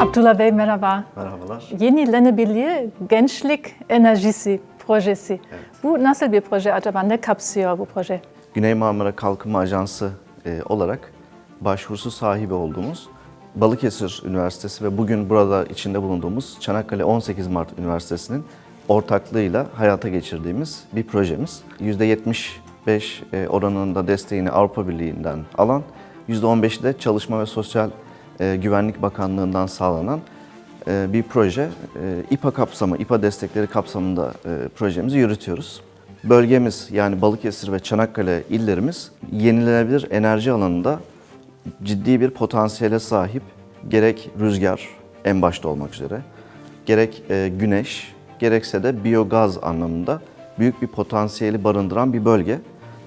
Abdullah Bey merhaba. Merhabalar. Yenilenebilir Gençlik Enerjisi projesi. Bu nasıl bir proje acaba? Ne kapsıyor bu proje? Güney Marmara Kalkınma Ajansı e, olarak başvurusu sahibi olduğumuz Balıkesir Üniversitesi ve bugün burada içinde bulunduğumuz Çanakkale 18 Mart Üniversitesi'nin ortaklığıyla hayata geçirdiğimiz bir projemiz. %75 e, oranında desteğini Avrupa Birliği'nden alan, %15'i de Çalışma ve Sosyal e, Güvenlik Bakanlığı'ndan sağlanan e, bir proje. E, İPA kapsamı, İPA destekleri kapsamında projemizi yürütüyoruz. Bölgemiz yani Balıkesir ve Çanakkale illerimiz yenilenebilir enerji alanında ciddi bir potansiyele sahip. Gerek rüzgar en başta olmak üzere, gerek güneş, gerekse de biyogaz anlamında büyük bir potansiyeli barındıran bir bölge.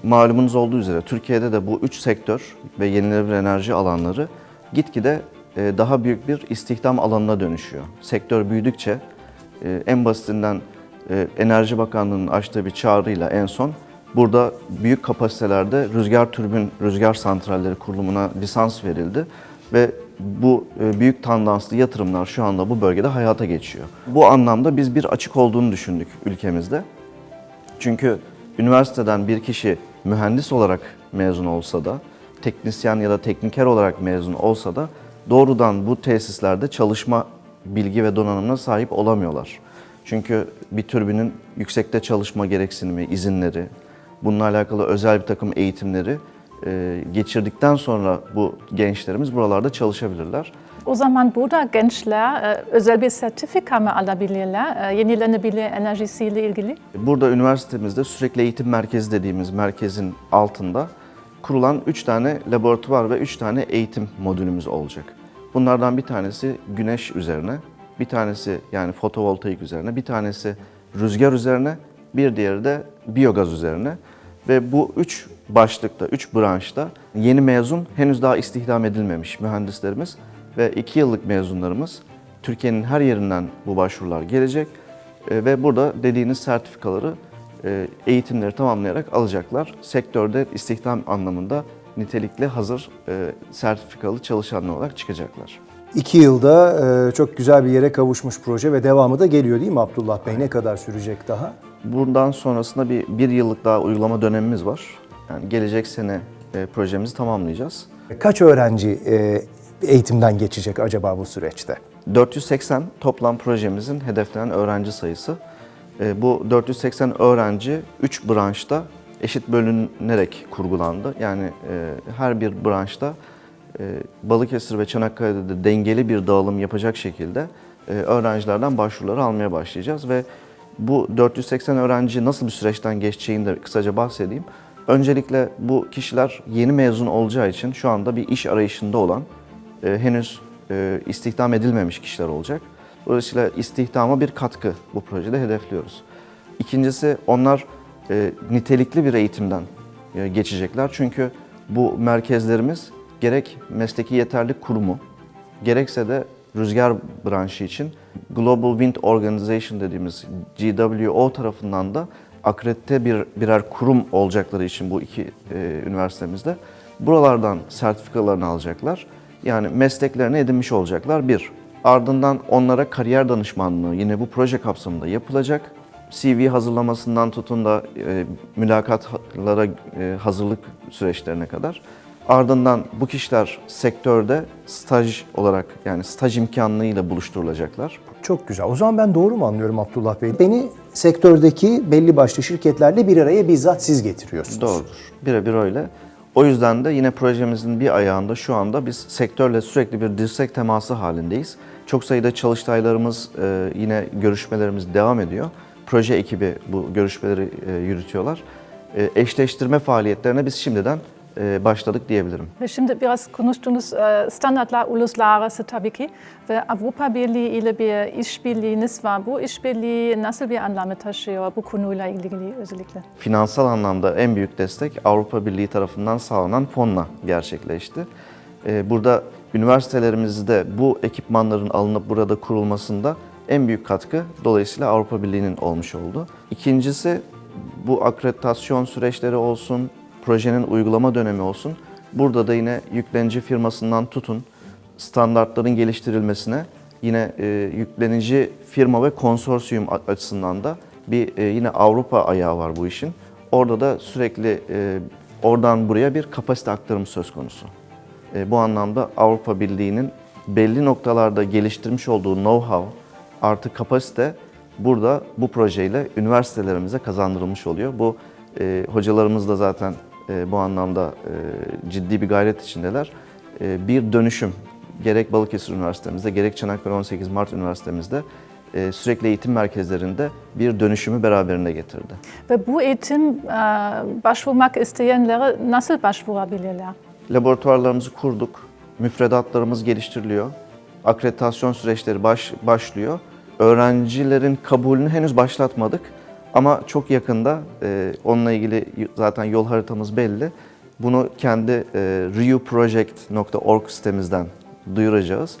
Malumunuz olduğu üzere Türkiye'de de bu üç sektör ve yenilenebilir enerji alanları gitgide e, daha büyük bir istihdam alanına dönüşüyor. Sektör büyüdükçe e, en basitinden e, Enerji Bakanlığı'nın açtığı bir çağrıyla en son burada büyük kapasitelerde rüzgar türbin, rüzgar santralleri kurulumuna lisans verildi ve bu büyük tandanslı yatırımlar şu anda bu bölgede hayata geçiyor. Bu anlamda biz bir açık olduğunu düşündük ülkemizde. Çünkü üniversiteden bir kişi mühendis olarak mezun olsa da, teknisyen ya da tekniker olarak mezun olsa da doğrudan bu tesislerde çalışma bilgi ve donanımına sahip olamıyorlar. Çünkü bir türbinin yüksekte çalışma gereksinimi, izinleri, bununla alakalı özel bir takım eğitimleri e, geçirdikten sonra bu gençlerimiz buralarda çalışabilirler. O zaman burada gençler e, özel bir sertifika mı alabilirler e, yenilenebilir enerjisiyle ilgili? Burada üniversitemizde sürekli eğitim merkezi dediğimiz merkezin altında kurulan 3 tane laboratuvar ve 3 tane eğitim modülümüz olacak. Bunlardan bir tanesi güneş üzerine, bir tanesi yani fotovoltaik üzerine, bir tanesi rüzgar üzerine, bir diğeri de biyogaz üzerine. Ve bu üç başlıkta, üç branşta yeni mezun henüz daha istihdam edilmemiş mühendislerimiz ve iki yıllık mezunlarımız Türkiye'nin her yerinden bu başvurular gelecek E, ve burada dediğiniz sertifikaları eğitimleri tamamlayarak alacaklar. Sektörde istihdam anlamında nitelikli hazır e, sertifikalı çalışanlar olarak çıkacaklar. İki yılda e, çok güzel bir yere kavuşmuş proje ve devamı da geliyor değil mi Abdullah Bey? Ne kadar sürecek daha? Bundan sonrasında bir, bir yıllık daha uygulama dönemimiz var. Yani gelecek sene e, projemizi tamamlayacağız. Kaç öğrenci e, eğitimden geçecek acaba bu süreçte? 480 toplam projemizin hedeflenen öğrenci sayısı. E, Bu 480 öğrenci 3 branşta eşit bölünerek kurgulandı. Yani e, her bir branşta e, Balıkesir ve Çanakkale'de de dengeli bir dağılım yapacak şekilde öğrencilerden başvuruları almaya başlayacağız ve bu 480 öğrenci nasıl bir süreçten geçeceğini de kısaca bahsedeyim. Öncelikle bu kişiler yeni mezun olacağı için şu anda bir iş arayışında olan, henüz istihdam edilmemiş kişiler olacak. Dolayısıyla istihdama bir katkı bu projede hedefliyoruz. İkincisi onlar e, nitelikli bir eğitimden e, geçecekler. Çünkü bu merkezlerimiz gerek mesleki yeterlik kurumu, gerekse de rüzgar branşı için Global Wind Organization dediğimiz GWO tarafından da akredite bir birer kurum olacakları için bu iki e, üniversitemizde buralardan sertifikalarını alacaklar. Yani mesleklerini edinmiş olacaklar bir. Ardından onlara kariyer danışmanlığı yine bu proje kapsamında yapılacak. CV hazırlamasından tutun da e, mülakatlara e, hazırlık süreçlerine kadar. Ardından bu kişiler sektörde staj olarak yani staj imkanlarıyla buluşturulacaklar. Çok güzel. O zaman ben doğru mu anlıyorum Abdullah Bey? Beni sektördeki belli başlı şirketlerle bir araya bizzat siz getiriyorsunuz. Doğrudur. Birebir öyle. O yüzden de yine projemizin bir ayağında şu anda biz sektörle sürekli bir dirsek teması halindeyiz. Çok sayıda çalıştaylarımız, e, yine görüşmelerimiz devam ediyor. Proje ekibi bu görüşmeleri e, yürütüyorlar. E, Eşleştirme faaliyetlerine biz şimdiden başladık diyebilirim. Ve Şimdi biraz konuştunuz e, standartlar uluslararası tabii ki ve Avrupa Birliği ile bir işbirliğiniz var. Bu işbirliği nasıl bir anlamı taşıyor bu konuyla ilgili özellikle? Finansal anlamda en büyük destek Avrupa Birliği tarafından sağlanan fonla gerçekleşti. Burada üniversitelerimizde bu ekipmanların alınıp burada kurulmasında en büyük katkı dolayısıyla Avrupa Birliği'nin olmuş oldu. İkincisi bu akreditasyon süreçleri olsun, projenin uygulama dönemi olsun. Burada da yine yüklenici firmasından tutun standartların geliştirilmesine Yine e, yüklenici firma ve konsorsiyum açısından da bir e, yine Avrupa ayağı var bu işin. Orada da sürekli e, oradan buraya bir kapasite aktarımı söz konusu. E, bu anlamda Avrupa Birliği'nin belli noktalarda geliştirmiş olduğu know-how artı kapasite burada bu projeyle üniversitelerimize kazandırılmış oluyor. Bu e, hocalarımız da zaten e, bu anlamda e, ciddi bir gayret içindeler. E, bir dönüşüm gerek Balıkesir Üniversitemizde gerek Çanakkale 18 Mart Üniversitemizde e, sürekli eğitim merkezlerinde bir dönüşümü beraberinde getirdi. Ve bu eğitim e, başvurmak isteyenlere nasıl başvurabilirler? Laboratuvarlarımızı kurduk, müfredatlarımız geliştiriliyor, akreditasyon süreçleri baş, başlıyor. Öğrencilerin kabulünü henüz başlatmadık ama çok yakında e, onunla ilgili zaten yol haritamız belli. Bunu kendi e, reuproject.org sitemizden duyuracağız.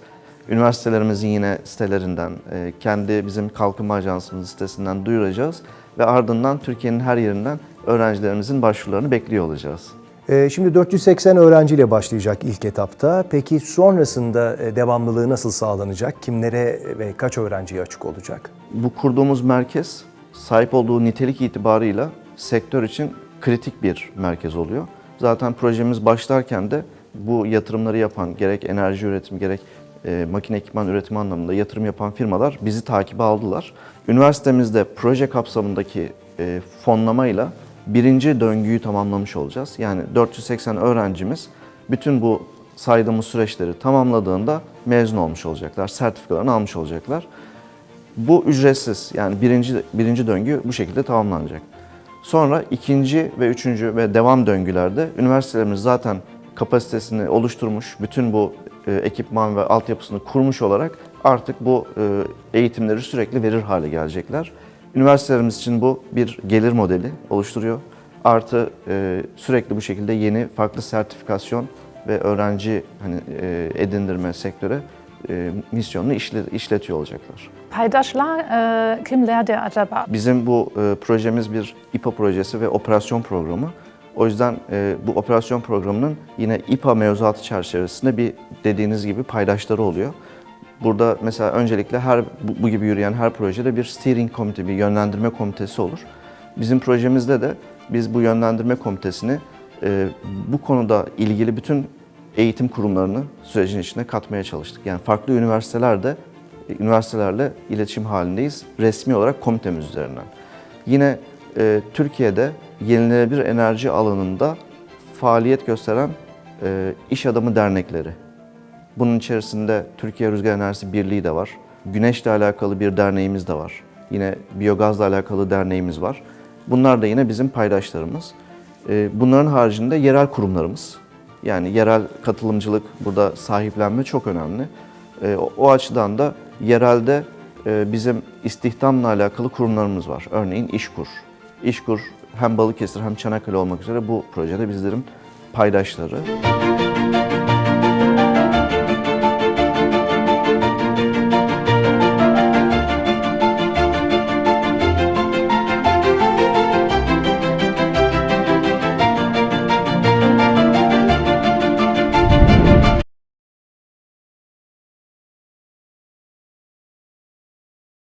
Üniversitelerimizin yine sitelerinden, e, kendi bizim kalkınma ajansımız sitesinden duyuracağız ve ardından Türkiye'nin her yerinden öğrencilerimizin başvurularını bekliyor olacağız. Ee, Şimdi 480 öğrenciyle başlayacak ilk etapta. Peki sonrasında e, devamlılığı nasıl sağlanacak? Kimlere ve kaç öğrenciye açık olacak? Bu kurduğumuz merkez sahip olduğu nitelik itibarıyla sektör için kritik bir merkez oluyor. Zaten projemiz başlarken de bu yatırımları yapan gerek enerji üretimi gerek e, makine ekipman üretimi anlamında yatırım yapan firmalar bizi takibe aldılar. Üniversitemizde proje kapsamındaki e, fonlamayla birinci döngüyü tamamlamış olacağız. Yani 480 öğrencimiz bütün bu saydığımız süreçleri tamamladığında mezun olmuş olacaklar, sertifikalarını almış olacaklar. Bu ücretsiz yani birinci, birinci döngü bu şekilde tamamlanacak. Sonra ikinci ve üçüncü ve devam döngülerde üniversitelerimiz zaten kapasitesini oluşturmuş, bütün bu e, ekipman ve altyapısını kurmuş olarak artık bu e, eğitimleri sürekli verir hale gelecekler. Üniversitelerimiz için bu bir gelir modeli oluşturuyor. Artı e, sürekli bu şekilde yeni farklı sertifikasyon ve öğrenci hani e, edindirme sektöre e, misyonunu işle- işletiyor olacaklar. Paydaşlar e, kimlerdir acaba? Bizim bu e, projemiz bir İPA projesi ve operasyon programı. O yüzden e, bu operasyon programının yine İPA mevzuatı çerçevesinde bir dediğiniz gibi paydaşları oluyor. Burada mesela öncelikle her bu, bu gibi yürüyen her projede bir steering komite, bir yönlendirme komitesi olur. Bizim projemizde de biz bu yönlendirme komitesini e, bu konuda ilgili bütün eğitim kurumlarını sürecin içine katmaya çalıştık. Yani farklı üniversitelerde üniversitelerle iletişim halindeyiz resmi olarak komitemiz üzerinden. Yine e, Türkiye'de yenilenebilir enerji alanında faaliyet gösteren e, iş adamı dernekleri. Bunun içerisinde Türkiye Rüzgar Enerjisi Birliği de var. Güneşle alakalı bir derneğimiz de var. Yine biyogazla alakalı derneğimiz var. Bunlar da yine bizim paydaşlarımız. E, bunların haricinde yerel kurumlarımız. Yani yerel katılımcılık, burada sahiplenme çok önemli. E, o, açıdan da yerelde e, bizim istihdamla alakalı kurumlarımız var. Örneğin İşkur. İşkur hem Balıkesir hem Çanakkale olmak üzere bu projede bizlerin paydaşları.